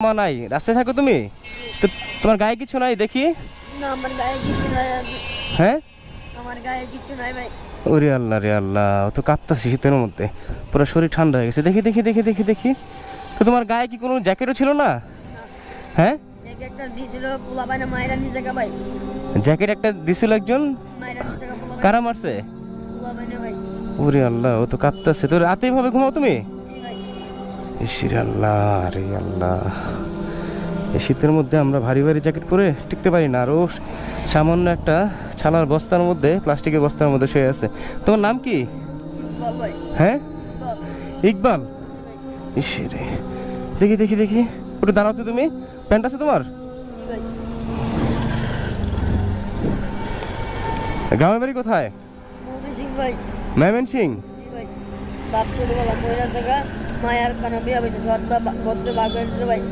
মা নাই রাস্তায় থাকো তুমি? তো তোমার গায়ে কিছু নাই দেখি? না আমার গায়ে কিছু নাই হ্যাঁ? আমার গায়ে কিছু নাই ভাই। ওরে আল্লাহ রে আল্লাহ ও তো কাঁপতাছে শীতের মধ্যে। পুরো শরীর ঠান্ডা হয়ে গেছে। দেখি দেখি দেখি দেখি দেখি। তো তোমার গায়ে কি কোনো জ্যাকেটও ছিল না? হ্যাঁ? জ্যাকেট একটা দিছিল একজন? কারা মারছে? ওরে আল্লাহ ও তো কাঁপতাছে তো রাতে ভাবে ঘুমাও তুমি? ইসির আল্লাহ রে আল্লাহ। এই শীতের মধ্যে আমরা ভারী ভারী জ্যাকেট পরে টিকতে পারি না। আর ও সামান্য একটা ছালার বস্তার মধ্যে প্লাস্টিকের বস্তার মধ্যে শুয়ে আছে। তোমার নাম কি? হ্যাঁ? বল ইকবাল? ইসিরে দেখি দেখি দেখি। ওটা দাঁড়াও তো তুমি। প্যান্ট আছে তোমার? গ্রামের বাড়ি কোথায়? ম্যামেন সিং ভাই। বাপ ছোটবেলা মহিলা থেকে মায়ার কানা বিয়া হয়েছে